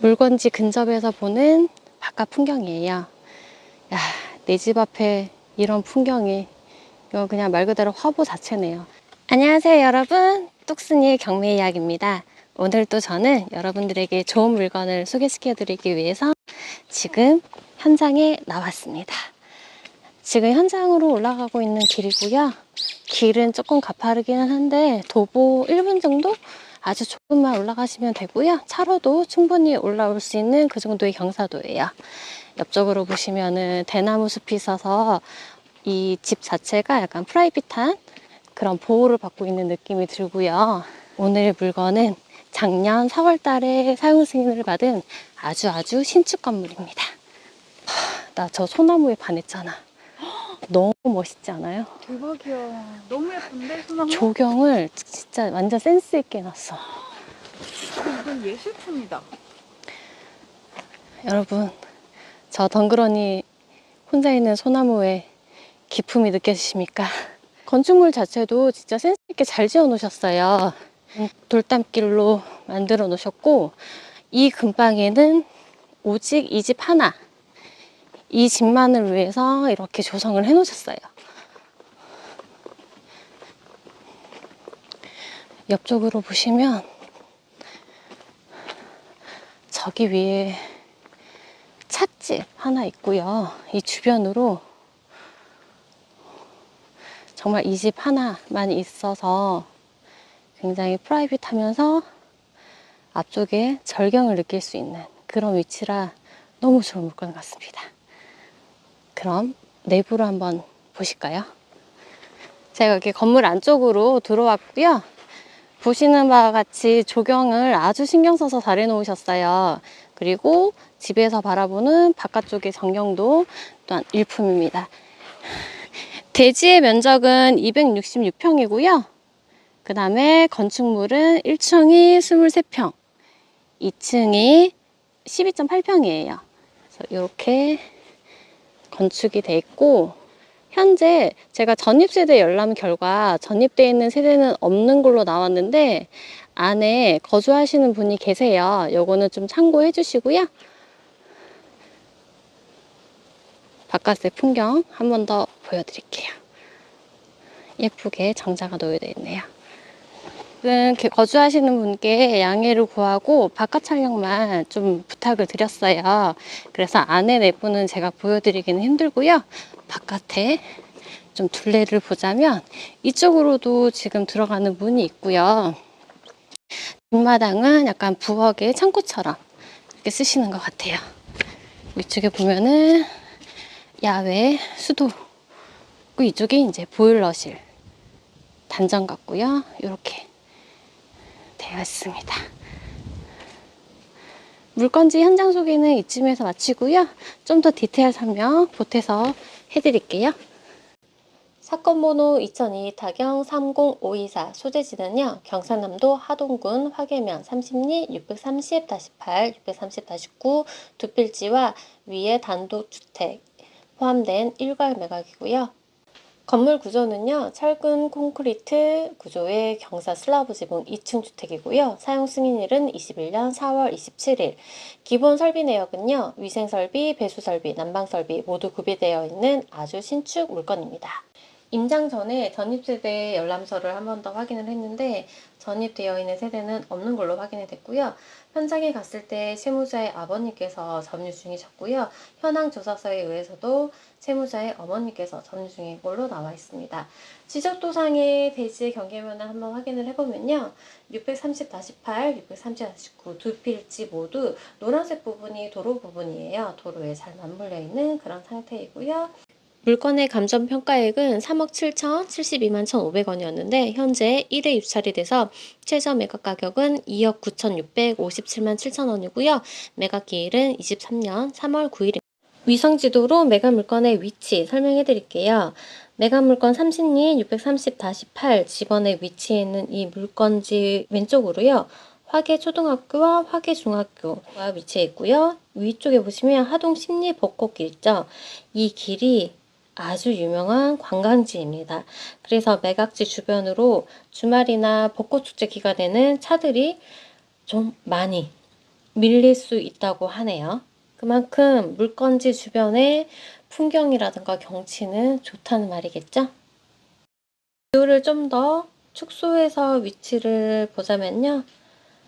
물건지 근접에서 보는 바깥 풍경이에요. 야, 내 집 앞에 이런 풍경이 이거 그냥 말 그대로 화보 자체네요. 안녕하세요, 여러분. 뚝순이의 경매 이야기입니다. 오늘도 저는 여러분들에게 좋은 물건을 소개시켜 드리기 위해서 지금 현장에 나왔습니다. 지금 현장으로 올라가고 있는 길이고요. 길은 조금 가파르기는 한데 도보 1분 정도 아주 조금만 올라가시면 되고요. 차로도 충분히 올라올 수 있는 그 정도의 경사도예요. 옆쪽으로 보시면은 대나무 숲이 있어서 이 집 자체가 약간 프라이빗한 그런 보호를 받고 있는 느낌이 들고요. 오늘 물건은 작년 4월 달에 사용 승인을 받은 아주 아주 신축 건물입니다. 나 저 소나무에 반했잖아. 너무 멋있지 않아요? 대박이야. 너무 예쁜데 소나무? 조경을 진짜 완전 센스 있게 해놨어. 이건 예술품이다. 여러분, 저 덩그러니 혼자 있는 소나무에 기품이 느껴지십니까? 건축물 자체도 진짜 센스 있게 잘 지어 놓으셨어요. 돌담길로 만들어 놓으셨고, 이 근방에는 오직 이 집 하나, 이 집만을 위해서 이렇게 조성을 해 놓으셨어요. 옆쪽으로 보시면 저기 위에 찻집 하나 있고요. 이 주변으로 정말 이 집 하나만 있어서 굉장히 프라이빗하면서 앞쪽에 절경을 느낄 수 있는 그런 위치라 너무 좋은 물건 같습니다. 그럼 내부로 한번 보실까요? 제가 이렇게 건물 안쪽으로 들어왔고요. 보시는 바와 같이 조경을 아주 신경 써서 잘 해 놓으셨어요. 그리고 집에서 바라보는 바깥쪽의 전경도 또한 일품입니다. 대지의 면적은 266평이고요. 그 다음에 건축물은 1층이 23평, 2층이 12.8평이에요. 그래서 이렇게 건축이 돼 있고, 현재 제가 전입세대 열람 결과 전입되어 있는 세대는 없는 걸로 나왔는데 안에 거주하시는 분이 계세요. 요거는 좀 참고해 주시고요. 바깥의 풍경 한 번 더 보여드릴게요. 예쁘게 정자가 놓여져 있네요. 지금 이렇게 거주하시는 분께 양해를 구하고 바깥 촬영만 좀 부탁을 드렸어요. 그래서 안에 내부는 제가 보여드리기는 힘들고요. 바깥에 좀 둘레를 보자면 이쪽으로도 지금 들어가는 문이 있고요. 뒷마당은 약간 부엌의 창고처럼 이렇게 쓰시는 것 같아요. 이쪽에 보면은 야외 수도 그 이쪽에 이제 보일러실 단전 같고요. 이렇게 되어 있습니다. 물건지 현장 소개는 이쯤에서 마치고요. 좀 더 디테일 설명 보태서 해드릴게요. 사건 번호 2002 타경 30524 소재지는요. 경상남도 하동군 화계면 30리 630-8, 630-9 두 필지와 위에 단독주택 포함된 일괄 매각이고요. 건물 구조는요, 철근 콘크리트 구조의 경사 슬라브 지붕 2층 주택이고요. 사용 승인일은 21년 4월 27일. 기본 설비 내역은요, 위생 설비, 배수 설비, 난방 설비 모두 구비되어 있는 아주 신축 물건입니다. 임장 전에 전입 세대 열람서를 한 번 더 확인을 했는데 전입되어 있는 세대는 없는 걸로 확인이 됐고요. 현장에 갔을 때 채무자의 아버님께서 점유 중이셨고요. 현황 조사서에 의해서도 채무자의 어머니께서 점유 중인 걸로 나와 있습니다. 지적도상의 대지의 경계면을 한번 확인을 해보면요. 630-8, 630-9두 필지 모두 노란색 부분이 도로 부분이에요. 도로에 잘 맞물려 있는 그런 상태이고요. 물건의 감정 평가액은 3억 7천 72만 1,500원이었는데 현재 1회 입찰이 돼서 최저 매각 가격은 2억 9,657만 7천 원이고요. 매각 기일은 23년 3월 9일입니다. 위성 지도로 매각 물건의 위치 설명해 드릴게요. 매각 물건 30리 630-8 집원에 위치해 있는 이 물건지 왼쪽으로요. 화계 초등학교와 화계 중학교가 위치해 있고요. 위쪽에 보시면 하동 심리 벚꽃길 있죠. 이 길이 아주 유명한 관광지입니다. 그래서 매각지 주변으로 주말이나 벚꽃 축제 기간에는 차들이 좀 많이 밀릴 수 있다고 하네요. 그만큼 물건지 주변의 풍경이라든가 경치는 좋다는 말이겠죠? 이거를 좀더 축소해서 위치를 보자면요.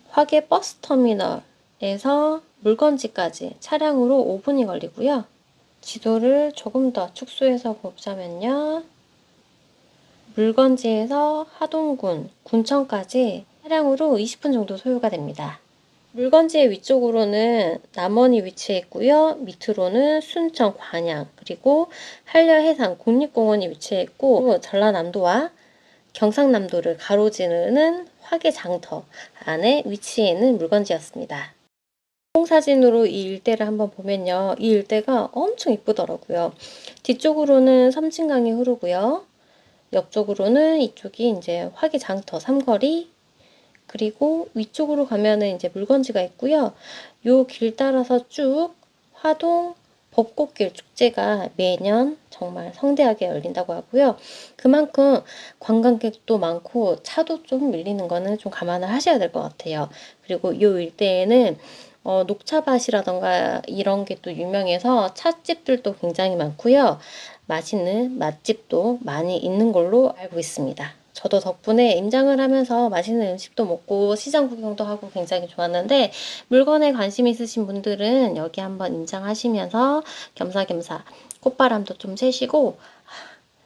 화계 버스 터미널에서 물건지까지 차량으로 5분이 걸리고요. 지도를 조금 더 축소해서 보자면요. 물건지에서 하동군, 군청까지 차량으로 20분 정도 소요가 됩니다. 물건지의 위쪽으로는 남원이 위치해 있고요. 밑으로는 순천, 관양, 그리고 한려해상 국립공원이 위치해 있고 전라남도와 경상남도를 가로지르는 화계장터 안에 위치해 있는 물건지였습니다. 홍사진으로 이 일대를 한번 보면요. 이 일대가 엄청 이쁘더라고요. 뒤쪽으로는 섬진강이 흐르고요. 옆쪽으로는 이쪽이 이제 화계장터 삼거리 그리고 위쪽으로 가면은 이제 물건지가 있고요. 요 길 따라서 쭉 화동 벚꽃길 축제가 매년 정말 성대하게 열린다고 하고요. 그만큼 관광객도 많고 차도 좀 밀리는 거는 좀 감안을 하셔야 될 것 같아요. 그리고 요 일대에는 어, 녹차밭이라던가 이런 게 또 유명해서 찻집들도 굉장히 많고요. 맛있는 맛집도 많이 있는 걸로 알고 있습니다. 저도 덕분에 임장을 하면서 맛있는 음식도 먹고 시장 구경도 하고 굉장히 좋았는데 물건에 관심 있으신 분들은 여기 한번 임장하시면서 겸사겸사 꽃바람도 좀 쐬시고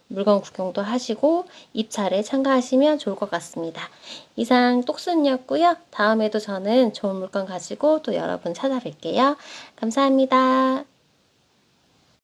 물건 구경도 하시고 입찰에 참가하시면 좋을 것 같습니다. 이상 똑순이었고요. 다음에도 저는 좋은 물건 가지고 또 여러분 찾아뵐게요. 감사합니다.